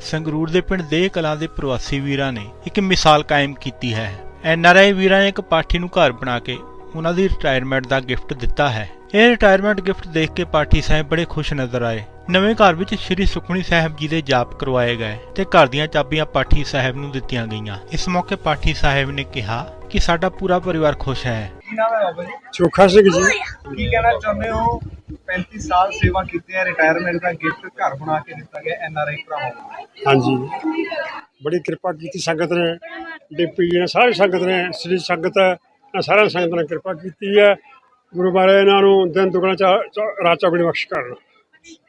ਸੰਗਰੂਰ ਦੇ ਪਿੰਡ ਦੇਹ ਕਲਾਂ ਦੇ ਪ੍ਰਵਾਸੀ ਵੀਰਾਂ ਨੇ ਇੱਕ ਮਿਸਾਲ ਕਾਇਮ ਕੀਤੀ ਹੈ। ਐਨਆਰਆਈ ਵੀਰਾਂ ਨੇ ਇੱਕ ਪਾਠੀ ਨੂੰ ਘਰ ਬਣਾ ਕੇ ਉਹਨਾਂ ਦੀ ਰਿਟਾਇਰਮੈਂਟ ਦਾ ਗਿਫਟ ਦਿੱਤਾ ਹੈ। ਇਹ ਰਿਟਾਇਰਮੈਂਟ ਗਿਫਟ ਦੇਖ ਕੇ ਪਾਠੀ ਸਾਹਿਬ ਬੜੇ ਖੁਸ਼ ਨਜ਼ਰ ਆਏ। ਨਵੇਂ ਘਰ ਵਿੱਚ ਸ੍ਰੀ ਸੁਖਮਨੀ ਸਾਹਿਬ ਜੀ ਦੇ ਜਾਪ ਕਰਵਾਏ ਗਏ ਤੇ ਘਰ ਦੀਆਂ ਚਾਬੀਆਂ ਪਾਠੀ ਸਾਹਿਬ ਨੂੰ ਦਿੱਤੀਆਂ ਗਈਆਂ। ਇਸ ਮੌਕੇ ਪਾਠੀ ਸਾਹਿਬ ਨੇ ਕਿਹਾ ਕਿ ਸਾਡਾ ਪੂਰਾ ਪਰਿਵਾਰ ਖੁਸ਼ ਹੈ। ਕੀ ਨਾਮ ਹੈ ਬਾਬਾ ਜੀ? ਚੋਖਾ ਸਿੰਘ ਜੀ। ਕੀ ਕਹਿਣਾ ਚਾਹੁੰਦੇ ਹੋ? 35 ਸਾਲ ਸੇਵਾ ਕੀਤੀ ਹੈ ਰਿਟਾਇਰਮੈਂਟ ਦਾ ਗਿਫਟ ਘਰ ਬਣਾ ਕੇ ਦਿੱਤਾ ਗਿਆ ਐਨ ਆਰ ਆਈ ਭਰਾਵਾਂ ਨੂੰ। ਹਾਂਜੀ। ਬੜੀ ਕਿਰਪਾ ਕੀਤੀ ਸੰਗਤ ਨੇ ਡਿਪਟੀ ਜੀ ਨੇ ਸਾਰੀ ਸੰਗਤ ਨੇ ਸ੍ਰੀ ਸੰਗਤ ਨੇ ਸਾਰਿਆਂ ਸੰਗਤ ਨੇ ਕਿਰਪਾ ਕੀਤੀ ਹੈ। ਗੁਰੂ ਮਹਾਰਾਜ ਇਹਨਾਂ ਨੂੰ ਦਿਨ ਦੁਗਣਾ ਰਾਤ ਚੌਗਣੀ ਬਖਸ਼ ਕਰਨ।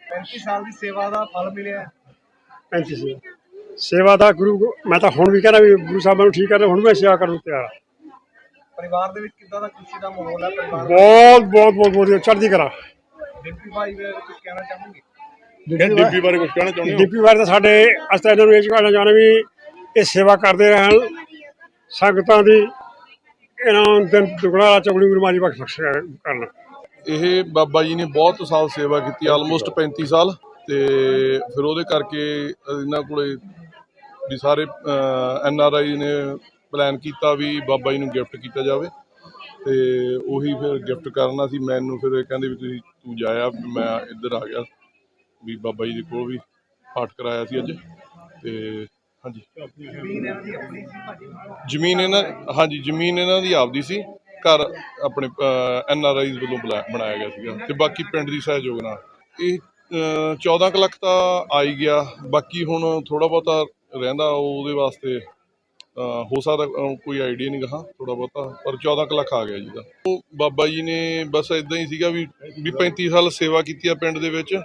35 ਸਾਲ ਦੀ ਸੇਵਾ ਦਾ ਫਲ ਮਿਲਿਆ। ਹੈ। 35 ਸੀ ਸੇਵਾ ਦਾ ਗੁਰੂ ਮੈਂ ਤਾਂ ਹੁਣ ਵੀ ਕਹਿੰਦਾ ਵੀ ਗੁਰੂ ਸਾਹਿਬਾਂ ਨੂੰ ਠੀਕ ਕਰ ਹੁਣ ਮੈਂ ਸੇਵਾ ਕਰਨ ਨੂੰ ਤਿਆਰ ਹਾਂ। ਪਰਿਵਾਰ ਦੇ ਵਿੱਚ ਕਿੱਦਾਂ ਦਾ ਖੁਸ਼ੀ ਦਾ ਮਾਹੌਲ ਹੈ? ਪਰਿਵਾਰ ਬਹੁਤ ਬਹੁਤ ਬਹੁਤ ਬਹੁਤ ਚੜ੍ਹਦੀ ਕਰਾ ਡਿੰਪੀ ਭਾਈ ਬਾਰੇ ਕੁਝ ਕਹਿਣਾ ਚਾਹੋਗੇ? ਡੀਪੀ ਬਾਰੇ ਕੁਝ ਕਹਿਣਾ ਚਾਹੁੰਦੇ ਹੋ? ਡੀਪੀ ਬਾਰੇ ਤਾਂ ਸਾਡੇ ਅਸੀਂ ਤਾਂ ਇਹਨਾਂ ਨੂੰ ਇਹ ਕਹਿਣਾ ਚਾਹੁੰਦੇ ਵੀ ਇਹ ਸੇਵਾ ਕਰਦੇ ਰਹਿਣ ਸੰਗਤਾਂ ਦੀ ਇਹਨਾਂ ਨੂੰ ਦਿਨ ਦੁਗਣਾ ਚੌਗਣੀ ਗੁਰੂ ਮਹਾਰਾਜ ਬਖਸ਼ ਕਰਨ। ਇਹ ਬਾਬਾ ਜੀ ਨੇ ਬਹੁਤ ਸਾਲ ਸੇਵਾ ਕੀਤੀ ਆਲਮੋਸਟ 35 ਸਾਲ ਤੇ ਫਿਰ ਉਹਦੇ ਕਰਕੇ ਇਹਨਾਂ ਕੋਲੇ ਵੀ ਸਾਰੇ ਐਨ ਆਰ ਆਈ ਨੇ ਪਲਾਨ ਕੀਤਾ ਵੀ ਬਾਬਾ ਜੀ ਨੂੰ ਗਿਫਟ ਕੀਤਾ ਜਾਵੇ। ਤੇ ਉਹੀ ਫਿਰ ਗਿਫਟ ਕਰਨਾ ਸੀ ਮੈਨੂੰ ਫਿਰ ਇਹ ਕਹਿੰਦੇ ਵੀ ਤੁਸੀਂ ਤੂੰ ਜਾਇਆ ਮੈਂ ਇੱਧਰ ਆ ਗਿਆ ਵੀ ਬਾਬਾ ਜੀ ਦੇ ਕੋਲ ਵੀ ਪਾਠ ਕਰਾਇਆ ਸੀ ਅੱਜ ਤੇ ਹਾਂਜੀ। ਜ਼ਮੀਨ ਇਹਨਾਂ ਹਾਂਜੀ ਜ਼ਮੀਨ ਇਹਨਾਂ ਦੀ ਆਪਦੀ ਸੀ ਘਰ ਆਪਣੇ ਐਨ ਆਰ ਆਈਜ਼ ਵੱਲੋਂ ਬੁਲਾ- ਬਣਾਇਆ ਗਿਆ ਸੀਗਾ ਤੇ ਬਾਕੀ ਪਿੰਡ ਦੀ ਸਹਿਯੋਗ ਨਾਲ। ਇਹ ਅਹ, 14 ਲੱਖ ਤਾਂ ਆਈ ਗਿਆ ਬਾਕੀ ਹੁਣ ਥੋੜਾ ਬਹੁਤਾ ਰਹਿੰਦਾ ਉਹਦੇ ਵਾਸਤੇ ਹੋ ਸਕਦਾ ਕੋਈ ਆਈਡੀਆ ਨਹੀਂ ਗਾ ਥੋੜਾ ਬਹੁਤਾ ਪਰ 14 ਕੁ ਲੱਖ ਆ ਗਿਆ ਜੀ ਦਾ। ਉਹ ਬਾਬਾ ਜੀ ਨੇ ਬਸ ਇਦਾਂ ਹੀ ਸੀਗਾ ਵੀ ਵੀ 35 ਸਾਲ ਸੇਵਾ ਕੀਤੀ ਆ ਪਿੰਡ ਦੇ ਵਿੱਚ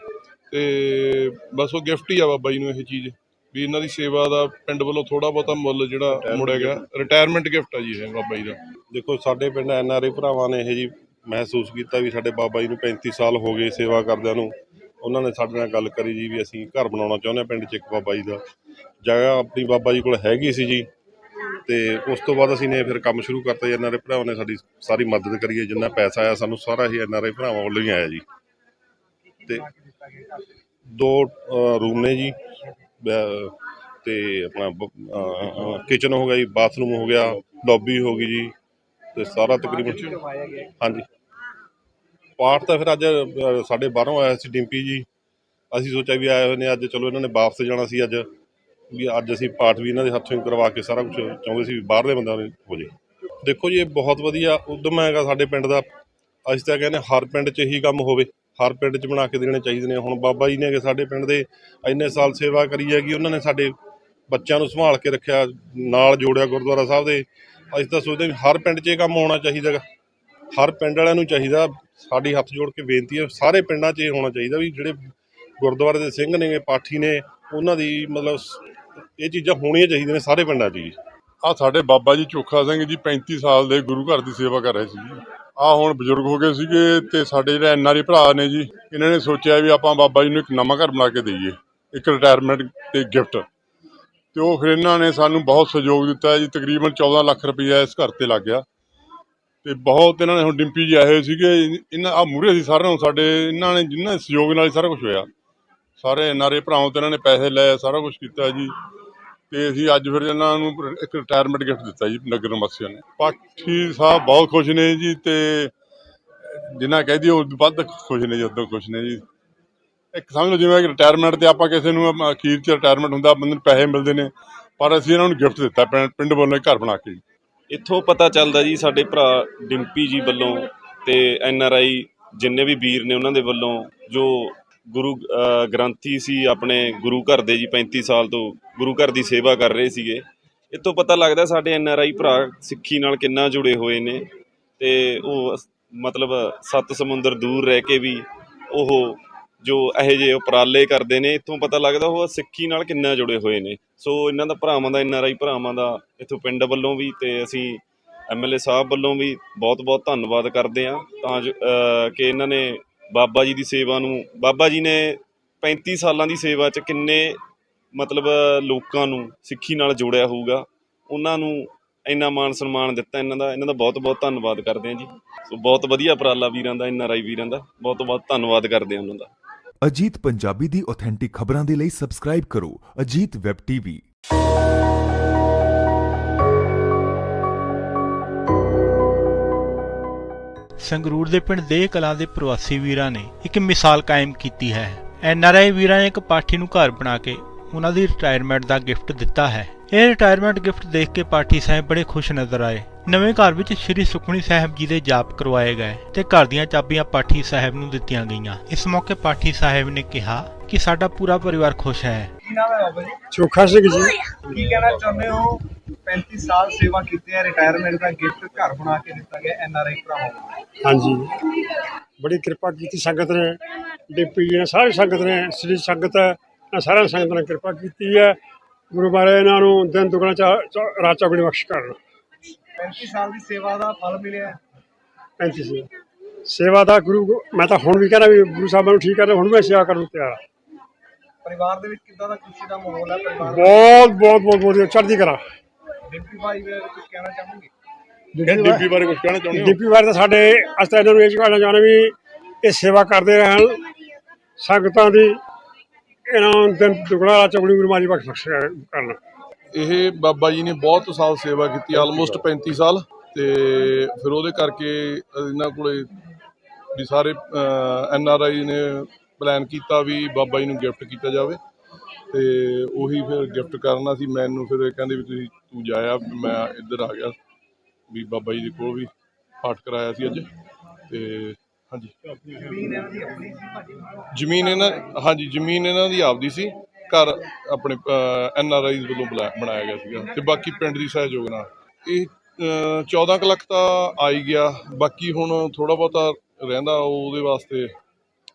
ਤੇ ਬਸ ਉਹ ਗਿਫਟ ਹੀ ਆ ਬਾਬਾ ਜੀ ਨੂੰ ਇਹ ਚੀਜ਼ ਵੀ ਇਹਨਾਂ ਦੀ ਸੇਵਾ ਦਾ ਪਿੰਡ ਵੱਲੋਂ ਥੋੜਾ ਬਹੁਤਾ ਮੁੱਲ ਜਿਹੜਾ ਮੁੜਿਆ ਗਿਆ ਰਿਟਾਇਰਮੈਂਟ ਗਿਫਟ ਆ ਜੀ ਇਹ ਬਾਬਾ ਜੀ ਦਾ। ਦੇਖੋ ਸਾਡੇ ਪਿੰਡ ਐਨ ਆਰ ਆਈ ਭਰਾਵਾਂ ਨੇ ਇਹ ਜੀ ਮਹਿਸੂਸ ਕੀਤਾ ਵੀ ਸਾਡੇ ਬਾਬਾ ਜੀ ਨੂੰ 35 ਸਾਲ ਹੋ ਗਏ ਸੇਵਾ ਕਰਦਿਆਂ ਨੂੰ। ਉਹਨਾਂ ਨੇ ਸਾਡੇ ਨਾਲ ਗੱਲ ਕਰੀ ਜੀ ਵੀ ਅਸੀਂ ਘਰ ਬਣਾਉਣਾ ਚਾਹੁੰਦੇ ਹਾਂ ਪਿੰਡ 'ਚ ਇੱਕ ਬਾਬਾ ਜੀ ਦਾ। ਜਗ੍ਹਾ ਆਪਣੀ ਬਾਬਾ ਜੀ ਕੋਲ ਹੈਗੀ ਸੀ ਜੀ। ਤੇ ਉਸ ਤੋਂ ਬਾਅਦ ਅਸੀਂ ਨੇ ਫਿਰ ਕੰਮ ਸ਼ੁਰੂ ਕਰਤਾ ਜੀ ਐਨ ਆਰ ਆਈ ਭਰਾਵਾਂ ਨੇ ਸਾਡੀ ਸਾਰੀ ਮਦਦ ਕਰੀ ਹੈ ਜਿੰਨਾ ਪੈਸਾ ਆਇਆ ਸਾਨੂੰ ਸਾਰਾ ਹੀ ਐਨ ਆਰ ਆਈ ਭਰਾਵਾਂ ਵੱਲੋਂ ਹੀ ਆਇਆ ਜੀ। ਤੇ ਦੋ ਰੂਮ ਨੇ ਜੀ ਤੇ ਆਪਣਾ ਕਿਚਨ ਹੋ ਗਿਆ ਜੀ ਬਾਥਰੂਮ ਹੋ ਗਿਆ ਲੌਬੀ ਹੋ ਗਈ ਜੀ ਤੇ ਸਾਰਾ ਤਕਰੀਬਨ ਹਾਂਜੀ। ਪਾਠ ਤਾਂ ਫਿਰ ਅੱਜ ਸਾਡੇ ਬਾਹਰੋਂ ਆਇਆ ਸੀ ਡਿੰਪੀ ਜੀ। ਅਸੀਂ ਸੋਚਿਆ ਵੀ ਆਏ ਹੋਏ ਨੇ ਅੱਜ ਚਲੋ ਇਹਨਾਂ ਨੇ ਵਾਪਸ ਜਾਣਾ ਸੀ ਅੱਜ। ਵੀ ਅੱਜ ਅਸੀਂ ਪਾਠ ਵੀ ਇਹਨਾਂ ਦੇ ਹੱਥੋਂ ਹੀ ਕਰਵਾ ਕੇ ਸਾਰਾ ਕੁਝ ਚਾਹੁੰਦੇ ਸੀ ਵੀ ਬਾਹਰਲੇ ਬੰਦਿਆਂ ਨੂੰ ਹੋ ਜੇ। ਦੇਖੋ ਜੀ, ਇਹ ਬਹੁਤ ਵਧੀਆ ਉਦਮ ਹੈਗਾ ਸਾਡੇ ਪਿੰਡ ਦਾ। ਅਸੀਂ ਤਾਂ ਕਹਿੰਦੇ ਹਰ ਪਿੰਡ 'ਚ ਇਹੀ ਕੰਮ ਹੋਵੇ। ਹਰ ਪਿੰਡ 'ਚ ਬਣਾ ਕੇ ਦੇਣੇ ਚਾਹੀਦੇ ਨੇ। ਹੁਣ ਬਾਬਾ ਜੀ ਨੇ ਕਿ ਸਾਡੇ ਪਿੰਡ ਦੇ ਇੰਨੇ ਸਾਲ ਸੇਵਾ ਕਰੀ ਹੈਗੀ, ਉਹਨਾਂ ਨੇ ਸਾਡੇ ਬੱਚਿਆਂ ਨੂੰ ਸੰਭਾਲ ਕੇ ਰੱਖਿਆ, ਨਾਲ ਜੋੜਿਆ ਗੁਰਦੁਆਰਾ ਸਾਹਿਬ ਦੇ। ਅਸੀਂ ਤਾਂ ਸੋਚਦੇ ਵੀ ਹਰ ਪਿੰਡ 'ਚ ਇਹ ਕੰਮ ਹੋਣਾ ਚਾਹੀਦਾ ਗਾ ਹਰ ਪਿੰਡ ਵਾਲਿਆਂ ਨੂੰ ਚਾਹੀਦਾ, ਸਾਡੀ ਹੱਥ ਜੋੜ ਕੇ ਬੇਨਤੀ ਹੈ, ਸਾਰੇ ਪਿੰਡਾਂ 'ਚ ਇਹ ਹੋਣਾ ਚਾਹੀਦਾ ਵੀ ਜਿਹੜੇ ਗੁਰਦੁਆਰੇ ਦੇ ਸਿੰਘ ਨੇ ਪਾਠੀ ਨੇ, ਉਹਨਾਂ ਦੀ ਮਤਲਬ ਸ- ਇਹ ਚੀਜ਼ਾਂ ਹੋਣੀਆਂ ਚਾਹੀਦੀਆਂ ਨੇ ਸਾਰੇ ਪਿੰਡਾਂ 'ਚ ਜੀ। ਆ ਸਾਡੇ ਬਾਬਾ ਜੀ ਚੋਖਾ ਸਿੰਘ ਜੀ 35 ਸਾਲ ਦੇ ਗੁਰੂ ਘਰ ਦੀ ਸੇਵਾ ਕਰ ਰਹੇ ਸੀ ਆ ਹੁਣ ਬਜ਼ੁਰਗ ਹੋ ਗਏ ਸੀਗੇ ਤੇ ਸਾਡੇ ਜਿਹੜੇ ਐਨਆਰਈ ਭਰਾ ਨੇ ਜੀ, ਇਹਨਾਂ ਨੇ ਸੋਚਿਆ ਵੀ ਆਪਾਂ ਬਾਬਾ ਜੀ ਨੂੰ ਇੱਕ ਨਵਾਂ ਘਰ ਬਣਾ ਕੇ ਦਈਏ, ਇੱਕ ਰਿਟਾਇਰਮੈਂਟ ਤੇ ਗਿਫਟ ਤੇ ਉਹ ਫਿਰ ਇਹਨਾਂ ਨੇ ਸਾਨੂੰ ਬਹੁਤ ਸਹਿਯੋਗ ਦਿੱਤਾ ਜੀ, ਤਕਰੀਬਨ 14 ਲੱਖ ਰੁਪਇਆ ਇਸ ਘਰ ਤੇ ਲੱਗ ਗਿਆ। ਤੇ ਬਹੁਤ ਇਹਨਾਂ ਨੇ ਹੁਣ ਡਿੰਪੀ ਜੀ ਆਏ ਹੋਏ ਸੀਗੇ ਇਹਨਾਂ ਆ ਮੂਰੇ ਸੀ ਸਾਰਿਆਂ ਨੂੰ ਸਾਡੇ, ਇਹਨਾਂ ਨੇ ਜਿੰਨਾ ਸਹਿਯੋਗ ਨਾਲ ਹੀ ਸਾਰਾ ਕੁਝ ਹੋਇਆ। ਸਾਰੇ ਐਨਆਰਏ ਭਰਾਵਾਂ ਤੋਂ ਇਹਨਾਂ ਨੇ ਪੈਸੇ ਲਏ, ਸਾਰਾ ਕੁਝ ਕੀਤਾ ਜੀ। ਤੇ ਅਸੀਂ ਅੱਜ ਫਿਰ ਇਹਨਾਂ ਨੂੰ ਇੱਕ ਰਿਟਾਇਰਮੈਂਟ ਗਿਫਟ ਦਿੱਤਾ ਜੀ, ਨਗਰ ਨਿਵਾਸੀਆਂ ਨੇ। ਪਾਠੀ ਸਾਹਿਬ ਬਹੁਤ ਖੁਸ਼ ਨੇ ਜੀ ਤੇ ਜਿੰਨਾ ਕਹਿ ਦਈਏ ਉਹ ਵੱਧ ਖੁਸ਼ ਨੇ ਜੀ, ਉਦੋਂ ਖੁਸ਼ ਨੇ ਜੀ। ਇੱਕ ਸਮਝ ਲਓ ਜਿਵੇਂ ਕਿ ਰਿਟਾਇਰਮੈਂਟ ਤੇ ਆਪਾਂ ਕਿਸੇ ਨੂੰ ਅਖੀਰ 'ਚ ਰਿਟਾਇਰਮੈਂਟ ਹੁੰਦਾ, ਬੰਦੇ ਨੂੰ ਪੈਸੇ ਮਿਲਦੇ ਨੇ, ਪਰ ਅਸੀਂ ਇਹਨਾਂ ਨੂੰ ਗਿਫਟ ਦਿੱਤਾ ਪਿੰਡ ਪਿੰਡ ਵੱਲੋਂ ਘਰ ਬਣਾ ਕੇ ਇੱਥੋਂ ਪਤਾ ਚੱਲਦਾ ਜੀ, ਸਾਡੇ ਭਰਾ ਡਿੰਪੀ ਜੀ ਵੱਲੋਂ ਤੇ ਐਨ ਆਰ ਆਈ ਜਿੰਨੇ ਵੀ ਵੀਰ ਨੇ ਉਹਨਾਂ ਦੇ ਵੱਲੋਂ, ਜੋ ਗੁਰੂ ਗ੍ਰੰਥੀ ਸੀ ਆਪਣੇ ਗੁਰੂ ਘਰ ਦੇ ਜੀ 35 ਸਾਲ ਤੋਂ ਗੁਰੂ ਘਰ ਦੀ ਸੇਵਾ ਕਰ ਰਹੇ ਸੀਗੇ। ਇੱਥੋਂ ਪਤਾ ਲੱਗਦਾ ਸਾਡੇ ਐਨ ਆਰ ਆਈ ਭਰਾ ਸਿੱਖੀ ਨਾਲ ਕਿੰਨਾ ਜੁੜੇ ਹੋਏ ਨੇ ਤੇ ਉਹ ਮਤਲਬ ਸੱਤ ਸਮੁੰਦਰ ਦੂਰ ਰਹਿ ਕੇ ਵੀ ਉਹ ਜੋ ਇਹੋ ਜਿਹੇ ਉਪਰਾਲੇ ਕਰਦੇ ਨੇ ਇੱਥੋਂ ਪਤਾ ਲੱਗਦਾ ਉਹ ਸਿੱਖੀ ਨਾਲ ਕਿੰਨਾ ਜੁੜੇ ਹੋਏ ਨੇ। ਸੋ ਇਹਨਾਂ ਦਾ ਭਰਾਵਾਂ ਦਾ ਐਨ ਆਰ ਆਈ ਭਰਾਵਾਂ ਦਾ ਇੱਥੋਂ ਪਿੰਡ ਵੱਲੋਂ ਵੀ ਤੇ ਅਸੀਂ ਐਮਐਲਏ ਸਾਹਿਬ ਵੱਲੋਂ ਵੀ ਬਹੁਤ-ਬਹੁਤ ਧੰਨਵਾਦ ਕਰਦੇ ਹਾਂ। ਤਾਂ ਜੋ, ਕਿ ਇਹਨਾਂ ਨੇ ਬਾਬਾ ਜੀ ਦੀ ਸੇਵਾ ਨੂੰ, ਬਾਬਾ ਜੀ ਨੇ 35 ਸਾਲਾਂ ਦੀ ਸੇਵਾ 'ਚ ਕਿੰਨੇ ਮਤਲਬ ਲੋਕਾਂ ਨੂੰ ਸਿੱਖੀ ਨਾਲ ਜੋੜਿਆ ਹੋਊਗਾ, ਉਹਨਾਂ ਨੂੰ ਇੰਨਾ ਮਾਣ ਸਨਮਾਨ ਦਿੱਤਾ ਇਹਨਾਂ ਦਾ ਇਹਨਾਂ ਦਾ ਬਹੁਤ-ਬਹੁਤ ਧੰਨਵਾਦ ਕਰਦੇ ਹਾਂ ਜੀ। ਸੋ ਬਹੁਤ ਵਧੀਆ ਉਪਰਾਲਾ ਵੀਰਾਂ ਦਾ ਐਨ ਆਰ ਆਈ ਵੀਰਾਂ ਦਾ ਬਹੁਤ-ਬਹੁਤ ਧੰਨਵਾਦ ਕਰਦੇ ਹਾਂ ਉਹਨਾਂ ਦਾ। ਅਜੀਤ ਪੰਜਾਬੀ ਦੀ ਆਥੈਂਟਿਕ ਖਬਰਾਂ ਦੇ ਲਈ ਸਬਸਕ੍ਰਾਈਬ ਕਰੋ, ਅਜੀਤ ਵੈਬ ਟੀਵੀ ਸੰਗਰੂਰ ਦੇ ਪਿੰਡ ਦੇਹ ਕਲਾਂ ਦੇ ਪ੍ਰਵਾਸੀ ਵੀਰਾਂ ਨੇ ਇੱਕ ਮਿਸਾਲ ਕਾਇਮ ਕੀਤੀ ਹੈ। ਐਨਆਰਆਈ ਵੀਰਾਂ ਨੇ ਇੱਕ ਪਾਠੀ ਨੂੰ ਘਰ ਬਣਾ ਕੇ ਉਹਨਾਂ ਦੀ ਰਿਟਾਇਰਮੈਂਟ ਦਾ ਗਿਫਟ ਦਿੱਤਾ ਹੈ। ਇਹ ਰਿਟਾਇਰਮੈਂਟ ਗਿਫਟ ਦੇਖ ਕੇ ਪਾਠੀ ਸਾਹਿਬ ਬੜੇ ਖੁਸ਼ ਨਜ਼ਰ ਆਏ। ਨਵੇਂ ਘਰ ਵਿੱਚ ਸ੍ਰੀ ਸੁਖਮਨੀ ਸਾਹਿਬ ਜੀ ਦੇ ਜਾਪ ਕਰਵਾਏ ਗਏ ਤੇ ਘਰ ਦੀਆਂ ਚਾਬੀਆਂ ਪਾਠੀ ਸਾਹਿਬ ਨੂੰ ਦਿੱਤੀਆਂ ਗਈਆਂ। ਇਸ ਮੌਕੇ ਪਾਠੀ ਸਾਹਿਬ ਨੇ ਕਿਹਾ ਕਿ ਸਾਡਾ ਪੂਰਾ ਪਰਿਵਾਰ ਖੁਸ਼ ਹੈ। ਕੀ ਨਾਮ ਹੈ ਬਾਬਾ ਜੀ? ਚੋਖਾ ਸਿੰਘ ਜੀ। ਕੀ ਕਹਿਣਾ ਚਾਹੁੰਦੇ ਹੋ? 35 ਸਾਲ ਸੇਵਾ ਕੀਤੀ ਹੈ ਰਿਟਾਇਰਮੈਂਟ ਦਾ ਗਿਫਟ ਘਰ ਬਣਾ ਕੇ ਦਿੱਤਾ ਗਿਆ ਐਨਆਰਆਈ ਭਰਾਵਾਂ ਨੂੰ। ਹਾਂਜੀ। ਬੜੀ ਕਿਰਪਾ ਕੀਤੀ ਸੰਗਤ ਨੇ ਡਿੰਪੀ ਜੀ ਨੇ ਸਾਰੀ ਸੰਗਤ ਨੇ ਸ੍ਰੀ ਸੰਗਤ ਨੇ ਸਾਰਿਆਂ ਸੰਗਤ ਨੇ ਕਿਰਪਾ ਕੀਤੀ ਹੈ ਗੁਰੂ ਮਹਾਰਾਜ ਇਹਨਾਂ ਨੂੰ ਦਿਨ ਦੁਗਣਾ ਰਾਤ ਚੌਗਣੀ ਬਖਸ਼ ਕਰਨ। 35 ਸਾਲ ਦੀ ਸੇਵਾ ਦਾ ਫਲ ਮਿਲਿਆ। ਹੈ। 35 ਸੀ ਸੇਵਾ ਦਾ ਗੁਰੂ ਮੈਂ ਤਾਂ ਹੁਣ ਵੀ ਕਹਿੰਦਾ ਵੀ ਗੁਰੂ ਸਾਹਿਬਾਂ ਨੂੰ ਠੀਕ ਕਰ ਹੁਣ ਵੀ ਮੈਂ ਸੇਵਾ ਕਰਨ ਨੂੰ ਤਿਆਰ ਹਾਂ। ਪਰਿਵਾਰ ਦੇ ਵਿੱਚ ਕਿੱਦਾਂ ਦਾ ਖੁਸ਼ੀ ਦਾ ਮਾਹੌਲ ਹੈ? ਪਰਿਵਾਰ ਬਹੁਤ ਬਹੁਤ ਬਹੁਤ ਬਹੁਤ ਚੜ੍ਹਦੀ ਕਰਾ ਡਿੰਪੀ ਭਾਈ ਬਾਰੇ ਕੁਝ ਕਹਿਣਾ ਚਾਹੋਗੇ? ਡਿੰਪੀ ਬਾਰੇ ਕੁਝ ਕਹਿਣਾ ਚਾਹੁੰਦੇ ਹੋ? ਦੀਪੀ ਵਾਰ ਤਾਂ ਸਾਡੇ ਅਸੀਂ ਤਾਂ ਇਹਨਾਂ ਨੂੰ ਇਹ ਕਹਿਣਾ ਚਾਹੁੰਦੇ ਵੀ ਇਹ ਸੇਵਾ ਕਰਦੇ ਰਹਿਣ। ਸੰਗਤਾਂ ਦੀ ਇਹਨਾਂ ਦਿਨ ਦੁਗਣਾ ਰਾਤ ਚੌਗਣੀ ਗੁਰੂ ਮਹਾਰਾਜ ਬਖਸ਼ ਕਰਨ। ਇਹ ਬਾਬਾ ਜੀ ਨੇ ਬਹੁਤ ਸਾਲ ਸੇਵਾ ਕੀਤੀ ਆਲਮੋਸਟ 35 ਸਾਲ। ਤੇ ਫਿਰ ਉਹਦੇ ਕਰਕੇ ਇਹਨਾਂ ਕੋਲੇ ਵੀ ਸਾਰੇ ਐਨ ਆਰ ਆਈ ਨੇ ਪਲਾਨ ਕੀਤਾ ਵੀ ਬਾਬਾ ਜੀ ਨੂੰ ਗਿਫਟ ਕੀਤਾ ਜਾਵੇ ਤੇ ਉਹੀ ਫਿਰ ਗਿਫਟ ਕਰਨਾ ਸੀ ਮੈਨੂੰ ਫਿਰ ਕਹਿੰਦੇ ਵੀ ਤੁਸੀਂ ਤੂੰ ਜਾਇਆ ਮੈਂ ਇੱਧਰ ਆ ਗਿਆ ਵੀ ਬਾਬਾ ਜੀ ਦੇ ਕੋਲ ਵੀ ਪਾਠ ਕਰਾਇਆ ਸੀ ਅੱਜ ਤੇ ਹਾਂਜੀ। ਜ਼ਮੀਨ ਇਹਨਾਂ ਹਾਂਜੀ ਜ਼ਮੀਨ ਇਹਨਾਂ ਦੀ ਆਪਦੀ ਸੀ ਘਰ ਆਪਣੇ ਐਨ ਆਰ ਆਈਜ਼ ਵੱਲੋਂ ਬੁਲਾ- ਬਣਾਇਆ ਗਿਆ ਸੀਗਾ ਤੇ ਬਾਕੀ ਪਿੰਡ ਦੀ ਸਹਿਯੋਗ ਨਾਲ। ਇਹ ਅ, 14 ਲੱਖ ਤਾਂ ਆਈ ਗਿਆ ਬਾਕੀ ਹੁਣ ਥੋੜਾ ਬਹੁਤਾ ਰਹਿੰਦਾ ਉਹਦੇ ਵਾਸਤੇ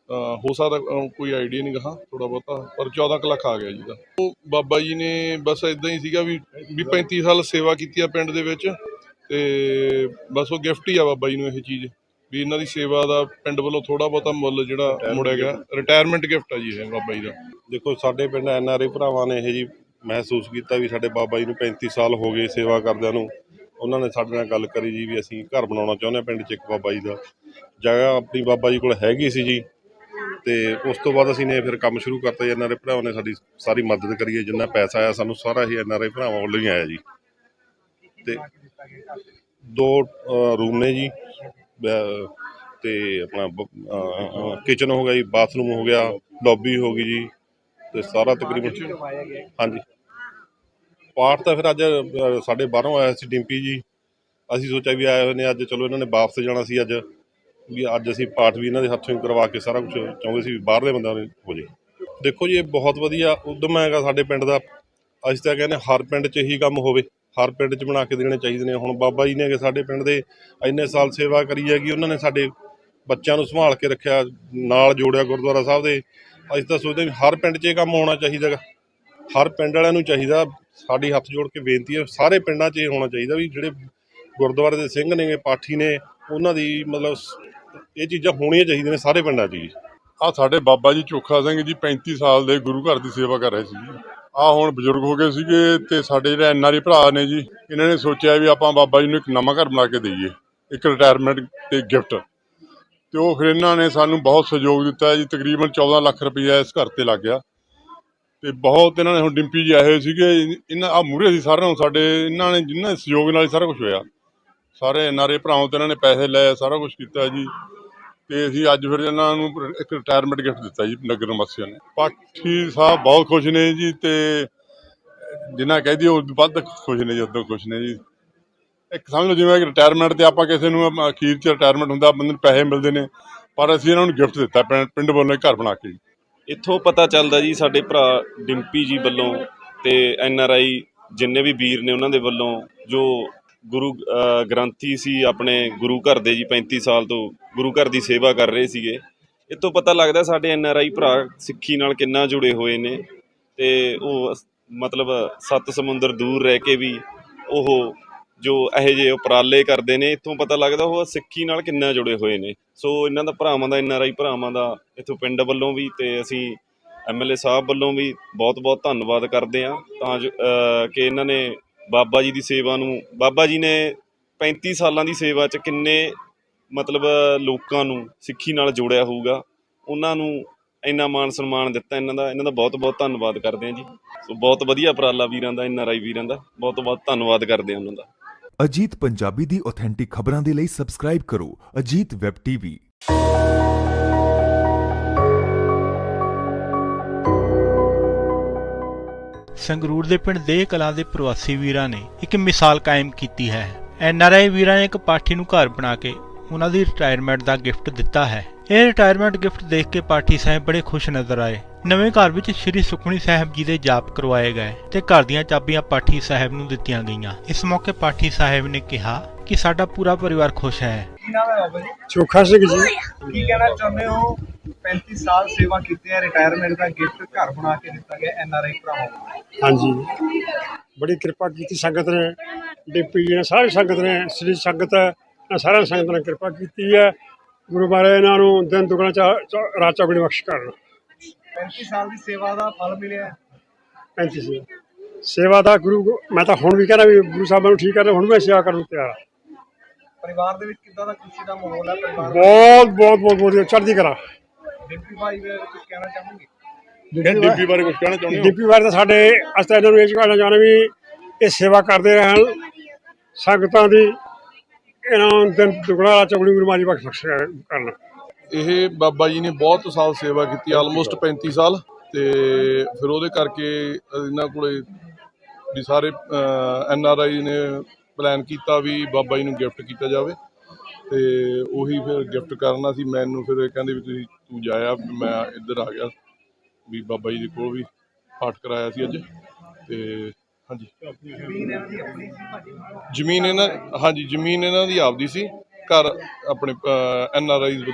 ਹੋ ਸਕਦਾ ਕੋਈ ਆਈਡੀਆ ਨਹੀਂ ਗਾ ਥੋੜਾ ਬਹੁਤਾ, ਪਰ 14 ਕੁ ਲੱਖ ਆ ਗਿਆ ਜੀ ਦਾ। ਉਹ ਬਾਬਾ ਜੀ ਨੇ ਬਸ ਇਦਾਂ ਹੀ ਸੀਗਾ ਵੀ ਵੀ 35 ਸਾਲ ਸੇਵਾ ਕੀਤੀ ਆ ਪਿੰਡ ਦੇ ਵਿੱਚ, ਤੇ ਬਸ ਉਹ ਗਿਫਟ ਹੀ ਆ ਬਾਬਾ ਜੀ ਨੂੰ ਇਹ ਚੀਜ਼, ਵੀ ਇਹਨਾਂ ਦੀ ਸੇਵਾ ਦਾ ਪਿੰਡ ਵੱਲੋਂ ਥੋੜਾ ਬਹੁਤਾ ਮੁੱਲ ਜਿਹੜਾ ਮੁੜਿਆ ਗਿਆ। ਰਿਟਾਇਰਮੈਂਟ ਗਿਫਟ ਆ ਜੀ ਇਹ ਬਾਬਾ ਜੀ ਦਾ। ਦੇਖੋ, ਸਾਡੇ ਪਿੰਡ ਐਨ ਆਰ ਆਈ ਭਰਾਵਾਂ ਨੇ ਇਹ ਜੀ ਮਹਿਸੂਸ ਕੀਤਾ ਵੀ ਸਾਡੇ ਬਾਬਾ ਜੀ ਨੂੰ 35 ਸਾਲ ਹੋ ਗਏ ਸੇਵਾ ਕਰਦਿਆਂ ਨੂੰ। ਉਹਨਾਂ ਨੇ ਸਾਡੇ ਨਾਲ ਗੱਲ ਕਰੀ ਜੀ ਵੀ ਅਸੀਂ ਘਰ ਬਣਾਉਣਾ ਚਾਹੁੰਦੇ ਹਾਂ ਪਿੰਡ 'ਚ ਇੱਕ ਬਾਬਾ ਜੀ ਦਾ। ਜਗ੍ਹਾ ਆਪਣੀ ਬਾਬਾ ਜੀ ਕੋਲ ਹੈਗੀ ਸੀ ਜੀ। ਤੇ ਉਸ ਤੋਂ ਬਾਅਦ ਅਸੀਂ ਨੇ ਫਿਰ ਕੰਮ ਸ਼ੁਰੂ ਕਰਤਾ ਜੀ, ਐਨ ਆਰ ਆਈ ਭਰਾਵਾਂ ਨੇ ਸਾਡੀ ਸਾਰੀ ਮਦਦ ਕਰੀ ਹੈ, ਜਿੰਨਾ ਪੈਸਾ ਆਇਆ ਸਾਨੂੰ ਸਾਰਾ ਹੀ ਐਨ ਆਰ ਆਈ ਭਰਾਵਾਂ ਵੱਲੋਂ ਹੀ ਆਇਆ ਜੀ। ਤੇ ਦੋ ਰੂਮ ਨੇ ਜੀ, ਬ- ਤੇ ਆਪਣਾ ਕਿਚਨ ਹੋ ਗਿਆ ਜੀ, ਬਾਥਰੂਮ ਹੋ ਗਿਆ, ਲੌਬੀ ਹੋ ਗਈ ਜੀ, ਤੇ ਸਾਰਾ ਤਕਰੀਬਨ ਹਾਂਜੀ। ਪਾਠ ਤਾਂ ਫਿਰ ਅੱਜ ਸਾਡੇ ਬਾਹਰੋਂ ਆਇਆ ਸੀ, ਡਿੰਪੀ ਜੀ। ਅਸੀਂ ਸੋਚਿਆ ਵੀ ਆਏ ਹੋਏ ਨੇ, ਅੱਜ ਚਲੋ ਇਹਨਾਂ ਨੇ ਵਾਪਸ ਜਾਣਾ ਸੀ ਅੱਜ। ਵੀ ਅੱਜ ਅਸੀਂ ਪਾਠ ਵੀ ਇਹਨਾਂ ਦੇ ਹੱਥੋਂ ਹੀ ਕਰਵਾ ਕੇ ਸਾਰਾ ਕੁਝ ਚਾਹੁੰਦੇ ਸੀ ਵੀ ਬਾਹਰਲੇ ਬੰਦਿਆਂ ਨੂੰ ਹੋ ਜੇ। ਦੇਖੋ ਜੀ, ਇਹ ਬਹੁਤ ਵਧੀਆ ਉਦਮ ਹੈਗਾ ਸਾਡੇ ਪਿੰਡ ਦਾ। ਅਸੀਂ ਤਾਂ ਕਹਿੰਦੇ ਹਰ ਪਿੰਡ 'ਚ ਇਹੀ ਕੰਮ ਹੋਵੇ। ਹਰ ਪਿੰਡ 'ਚ ਬਣਾ ਕੇ ਦੇਣੇ ਚਾਹੀਦੇ ਨੇ। ਹੁਣ ਬਾਬਾ ਜੀ ਨੇ ਹੈਗੇ ਸਾਡੇ ਪਿੰਡ ਦੇ ਇੰਨੇ ਸਾਲ ਸੇਵਾ ਕਰੀ ਹੈਗੀ, ਉਹਨਾਂ ਨੇ ਸਾਡੇ ਬੱਚਿਆਂ ਨੂੰ ਸੰਭਾਲ ਕੇ ਰੱਖਿਆ, ਨਾਲ ਜੋੜਿਆ ਗੁਰਦੁਆਰਾ ਸਾਹਿਬ ਦੇ। ਅਸੀਂ ਤਾਂ ਸੋਚਦੇ ਹਰ ਪਿੰਡ 'ਚ ਇਹ ਕੰਮ ਹੋਣਾ ਚਾਹੀਦਾ ਗਾ ਹਰ ਪਿੰਡ ਵਾਲਿਆਂ ਨੂੰ ਚਾਹੀਦਾ ਸਾਡੀ ਹੱਥ ਜੋੜ ਕੇ ਬੇਨਤੀ ਹੈ, ਸਾਰੇ ਪਿੰਡਾਂ 'ਚ ਇਹ ਹੋਣਾ ਚਾਹੀਦਾ ਵੀ ਜਿਹੜੇ ਗੁਰਦੁਆਰੇ ਦੇ ਸਿੰਘ ਨੇ ਪਾਠੀ ਨੇ, ਉਹਨਾਂ ਦੀ ਮਤਲਬ ਇਹ ਚੀਜ਼ਾਂ ਹੋਣੀਆਂ ਚਾਹੀਦੀਆਂ ਨੇ ਸਾਰੇ ਪਿੰਡਾਂ 'ਚ ਜੀ। ਆ ਸਾਡੇ ਬਾਬਾ ਜੀ ਚੋਖਾ ਸਿੰਘ ਜੀ 35 ਸਾਲ ਦੇ ਗੁਰੂ ਘਰ ਦੀ ਸੇਵਾ ਕਰ ਰਹੇ ਸੀ ਜੀ। ਆ ਹੁਣ ਬਜ਼ੁਰਗ ਹੋ ਗਏ ਸੀਗੇ ਤੇ ਸਾਡੇ ਜਿਹੜੇ ਐਨਆਰਈ ਭਰਾ ਨੇ ਜੀ, ਇਹਨਾਂ ਨੇ ਸੋਚਿਆ ਵੀ ਆਪਾਂ ਬਾਬਾ ਜੀ ਨੂੰ ਇੱਕ ਨਵਾਂ ਘਰ ਬਣਾ ਕੇ ਦਈਏ, ਇੱਕ ਰਿਟਾਇਰਮੈਂਟ ਤੇ ਗਿਫਟ ਤੇ ਉਹ ਫਿਰ ਇਹਨਾਂ ਨੇ ਸਾਨੂੰ ਬਹੁਤ ਸਹਿਯੋਗ ਦਿੱਤਾ ਜੀ, ਤਕਰੀਬਨ 14 ਲੱਖ ਰੁਪਈਆ ਇਸ ਘਰ ਤੇ ਲੱਗ ਗਿਆ। ਤੇ ਬਹੁਤ ਇਹਨਾਂ ਨੇ ਹੁਣ ਡਿੰਪੀ ਜੀ ਆਏ ਹੋਏ ਸੀਗੇ ਇਹਨਾਂ ਆ ਮੂਰੇ ਸੀ ਸਾਰਿਆਂ ਨੂੰ ਸਾਡੇ, ਇਹਨਾਂ ਨੇ ਜਿਨ੍ਹਾਂ ਦੇ ਸਹਿਯੋਗ ਨਾਲ ਹੀ ਸਾਰਾ ਕੁਝ ਹੋਇਆ। ਸਾਰੇ ਐਨਆਰਏ ਭਰਾਵਾਂ ਤੋਂ ਇਹਨਾਂ ਨੇ ਪੈਸੇ ਲਏ, ਸਾਰਾ ਕੁਝ ਕੀਤਾ ਜੀ। ਤੇ ਅਸੀਂ ਅੱਜ ਫਿਰ ਇਹਨਾਂ ਨੂੰ ਇੱਕ ਰਿਟਾਇਰਮੈਂਟ ਗਿਫਟ ਦਿੱਤਾ ਜੀ, ਨਗਰ ਨਿਵਾਸੀਆਂ ਨੇ। ਪਾਠੀ ਸਾਹਿਬ ਬਹੁਤ ਖੁਸ਼ ਨੇ ਜੀ ਤੇ ਜਿੰਨਾ ਕਹਿ ਦਈਏ ਉਹ ਵੱਧ ਖੁਸ਼ ਨੇ ਜੀ, ਉਦੋਂ ਖੁਸ਼ ਨੇ ਜੀ। ਇੱਕ ਸਮਝ ਲਓ ਜਿਵੇਂ ਕਿ ਰਿਟਾਇਰਮੈਂਟ ਤੇ ਆਪਾਂ ਕਿਸੇ ਨੂੰ ਅਖੀਰ 'ਚ ਰਿਟਾਇਰਮੈਂਟ ਹੁੰਦਾ, ਬੰਦੇ ਨੂੰ ਪੈਸੇ ਮਿਲਦੇ ਨੇ, ਪਰ ਅਸੀਂ ਇਹਨਾਂ ਨੂੰ ਗਿਫਟ ਦਿੱਤਾ ਪਿੰਡ- ਪਿੰਡ ਵੱਲੋਂ ਹੀ ਘਰ ਬਣਾ ਕੇ ਜੀ। ਇੱਥੋਂ ਪਤਾ ਚੱਲਦਾ ਜੀ ਸਾਡੇ ਭਰਾ ਡਿੰਪੀ ਜੀ ਵੱਲੋਂ ਤੇ ਐਨ ਆਰ ਆਈ ਜਿੰਨੇ ਵੀ ਵੀਰ ਨੇ ਉਹਨਾਂ ਦੇ ਵੱਲੋਂ, ਜੋ ਗੁਰੂ ਗ੍ਰੰਥੀ ਸੀ ਆਪਣੇ ਗੁਰੂ ਘਰ ਦੇ ਜੀ 35 ਸਾਲ ਤੋਂ ਗੁਰੂ ਘਰ ਦੀ ਸੇਵਾ ਕਰ ਰਹੇ ਸੀਗੇ। ਇਤੋਂ ਪਤਾ ਲੱਗਦਾ ਸਾਡੇ ਐਨ ਆਰ ਆਈ ਭਰਾ ਸਿੱਖੀ ਨਾਲ ਕਿੰਨਾ ਜੁੜੇ ਹੋਏ ਨੇ ਤੇ ਉਹ ਮਤਲਬ ਸੱਤ ਸਮੁੰਦਰ ਦੂਰ ਰਹਿ ਕੇ ਵੀ ਉਹ ਜੋ ਇਹੋ ਜਿਹੇ ਉਪਰਾਲੇ ਕਰਦੇ ਨੇ ਇੱਥੋਂ ਪਤਾ ਲੱਗਦਾ ਉਹ ਸਿੱਖੀ ਨਾਲ ਕਿੰਨਾ ਜੁੜੇ ਹੋਏ ਨੇ। ਸੋ ਇਹਨਾਂ ਦਾ ਭਰਾਵਾਂ ਦਾ ਐਨ ਆਰ ਆਈ ਭਰਾਵਾਂ ਦਾ ਇੱਥੋਂ ਪਿੰਡ ਵੱਲੋਂ ਵੀ ਤੇ ਅਸੀਂ ਐਮਐਲਏ ਸਾਹਿਬ ਵੱਲੋਂ ਵੀ ਬਹੁਤ-ਬਹੁਤ ਧੰਨਵਾਦ ਕਰਦੇ ਹਾਂ। ਤਾਂ ਜੋ, ਕਿ ਇਹਨਾਂ ਨੇ ਬਾਬਾ ਜੀ ਦੀ ਸੇਵਾ ਨੂੰ, ਬਾਬਾ ਜੀ ਨੇ 35 ਸਾਲਾਂ ਦੀ ਸੇਵਾ 'ਚ ਕਿੰਨੇ ਮਤਲਬ ਲੋਕਾਂ ਨੂੰ ਸਿੱਖੀ ਨਾਲ ਜੋੜਿਆ ਹੋਊਗਾ, ਉਹਨਾਂ ਨੂੰ ਇੰਨਾ ਮਾਣ ਸਨਮਾਨ ਦਿੱਤਾ, ਇਹਨਾਂ ਦਾ ਇਹਨਾਂ ਦਾ ਬਹੁਤ ਬਹੁਤ ਧੰਨਵਾਦ ਕਰਦੇ ਹਾਂ ਜੀ। ਸੋ ਬਹੁਤ ਵਧੀਆ ਉਪਰਾਲਾ ਵੀਰਾਂ ਦਾ, ਐਨ ਆਰ ਆਈ ਵੀਰਾਂ ਦਾ, ਬਹੁਤ ਬਹੁਤ ਧੰਨਵਾਦ ਕਰਦੇ ਹਾਂ ਉਹਨਾਂ ਦਾ। ਅਜੀਤ ਪੰਜਾਬੀ ਦੀ ਆਥੈਂਟਿਕ ਖਬਰਾਂ ਦੇ ਲਈ ਸਬਸਕ੍ਰਾਈਬ ਕਰੋ ਅਜੀਤ ਵੈਬ ਟੀਵੀ ਸੰਗਰੂਰ ਦੇ ਪਿੰਡ ਦੇਹ ਕਲਾਂ ਦੇ ਪ੍ਰਵਾਸੀ ਵੀਰਾਂ ਨੇ ਇੱਕ ਮਿਸਾਲ ਕਾਇਮ ਕੀਤੀ ਹੈ। ਐਨਆਰਆਈ ਵੀਰਾਂ ਨੇ ਇੱਕ ਪਾਠੀ ਨੂੰ ਘਰ ਬਣਾ ਕੇ ਉਹਨਾਂ ਦੀ ਰਿਟਾਇਰਮੈਂਟ ਦਾ ਗਿਫਟ ਦਿੱਤਾ ਹੈ। ਇਹ ਰਿਟਾਇਰਮੈਂਟ ਗਿਫਟ ਦੇਖ ਕੇ ਪਾਠੀ ਸਾਹਿਬ ਬੜੇ ਖੁਸ਼ ਨਜ਼ਰ ਆਏ। ਨਵੇਂ ਘਰ ਵਿੱਚ ਸ੍ਰੀ ਸੁਖਮਨੀ ਸਾਹਿਬ ਜੀ ਦੇ ਜਾਪ ਕਰਵਾਏ ਗਏ ਤੇ ਘਰ ਦੀਆਂ ਚਾਬੀਆਂ ਪਾਠੀ ਸਾਹਿਬ ਨੂੰ ਦਿੱਤੀਆਂ ਗਈਆਂ। ਇਸ ਮੌਕੇ ਪਾਠੀ ਸਾਹਿਬ ਨੇ ਕਿਹਾ ਕਿ ਸਾਡਾ ਪੂਰਾ ਪਰਿਵਾਰ ਖੁਸ਼ ਹੈ। ਕੀ ਨਾਮ ਹੈ ਬਾਬਾ ਜੀ? ਚੋਖਾ ਸਿੰਘ ਜੀ। ਕੀ ਕਹਿਣਾ ਚਾਹੁੰਦੇ ਹੋ? 35 ਸਾਲ ਸੇਵਾ ਕੀਤੀ ਹੈ ਰਿਟਾਇਰਮੈਂਟ ਦਾ ਗਿਫਟ ਘਰ ਬਣਾ ਕੇ ਦਿੱਤਾ ਗਿਆ ਐਨ ਆਰ ਆਈ ਭਰਾਵਾਂ ਨੂੰ। ਹਾਂਜੀ। ਬੜੀ ਕਿਰਪਾ ਕੀਤੀ ਸੰਗਤ ਨੇ। ਡਿਪਟੀ ਜੀ ਨੇ ਸਾਰੀ ਸੰਗਤ ਨੇ ਸ੍ਰੀ ਸੰਗਤ ਨੇ ਸਾਰਿਆਂ ਸੰਗਤ ਨੇ ਕਿਰਪਾ ਕੀਤੀ ਹੈ। ਗੁਰੂ ਮਹਾਰਾਜ ਇਹਨਾਂ ਨੂੰ ਦਿਨ ਦੁਗਣਾ ਰਾਤ ਚੌਗਣੀ ਬਖਸ਼ ਕਰਨ। 35 ਸਾਲ ਦੀ ਸੇਵਾ ਦਾ ਫਲ ਮਿਲਿਆ। ਹੈ। 35 ਸੀ ਸੇਵਾ ਦਾ ਗੁਰੂ ਮੈਂ ਤਾਂ ਹੁਣ ਵੀ ਕਹਿੰਦਾ ਵੀ ਗੁਰੂ ਸਾਹਿਬਾਂ ਨੂੰ ਠੀਕ ਕਰਦੇ ਹੁਣ ਮੈਂ ਸੇਵਾ ਕਰਨ ਨੂੰ ਤਿਆਰ ਹਾਂ। ਪਰਿਵਾਰ ਦੇ ਵਿੱਚ ਕਿੱਦਾਂ ਦਾ ਖੁਸ਼ੀ ਦਾ ਮਾਹੌਲ ਹੈ? ਪਰਿਵਾਰ ਬਹੁਤ ਬਹੁਤ ਬਹੁਤ ਵਧੀਆ ਚੜ੍ਹਦੀ ਕਰਾ ਡਿੰਪੀ ਭਾਈ ਵੀ ਕੁਝ ਕਹਿਣਾ ਚਾਹੋਗੇ? ਡਿੰਪੀ ਬਾਰੇ ਕੁਝ ਕਹਿਣਾ ਚਾਹੁੰਦੇ ਹੋ? ਡੀਪੀ ਵਾਰ ਤਾਂ ਸਾਡੇ ਅਸੀਂ ਤਾਂ ਇਹਨਾਂ ਨੂੰ ਇਹ ਕਹਿਣਾ ਚਾਹੁੰਦੇ ਵੀ ਇਹ ਸੇਵਾ ਕਰਦੇ ਰਹਿਣ। ਸੰਗਤਾਂ ਦੀ ਇਹਨਾਂ ਨੂੰ ਦਿਨ ਦੁਗਣਾ ਚੌਗਣੀ ਗੁਰੂ ਬਖਸ਼ ਕਰਨ। ਇਹ ਬਾਬਾ ਜੀ ਨੇ ਬਹੁਤ ਸਾਲ ਸੇਵਾ ਕੀਤੀ ਆਲਮੋਸਟ 35 ਸਾਲ। ਤੇ ਫਿਰ ਉਹਦੇ ਕਰਕੇ ਇਹਨਾਂ ਕੋਲੇ ਵੀ ਸਾਰੇ ਐਨ ਆਰ ਆਈ ਨੇ ਪਲਾਨ ਕੀਤਾ ਵੀ ਬਾਬਾ ਜੀ ਨੂੰ ਗਿਫਟ ਕੀਤਾ ਜਾਵੇ ਤੇ ਉਹੀ ਫਿਰ ਗਿਫਟ ਕਰਨਾ ਸੀ। ਮੈਨੂੰ ਫਿਰ ਕਹਿੰਦੇ ਵੀ ਤੁਸੀਂ ਤੂੰ ਜਾਇਆ, ਮੈਂ ਇੱਧਰ ਆ ਗਿਆ ਵੀ ਬਾਬਾ ਜੀ ਦੇ ਕੋਲ ਵੀ ਪਾਠ ਕਰਾਇਆ ਸੀ ਅੱਜ। ਤੇ ਹਾਂਜੀ। ਜ਼ਮੀਨ ਇਹਨਾਂ ਜ਼ਮੀਨ ਇਹਨਾਂ ਹਾਂਜੀ, ਜ਼ਮੀਨ ਇਹਨਾਂ ਦੀ ਆਪਦੀ ਸੀ। ਘਰ ਆਪਣੇ ਐਨ ਆਰ ਆਈਜ਼ ਵੱਲੋਂ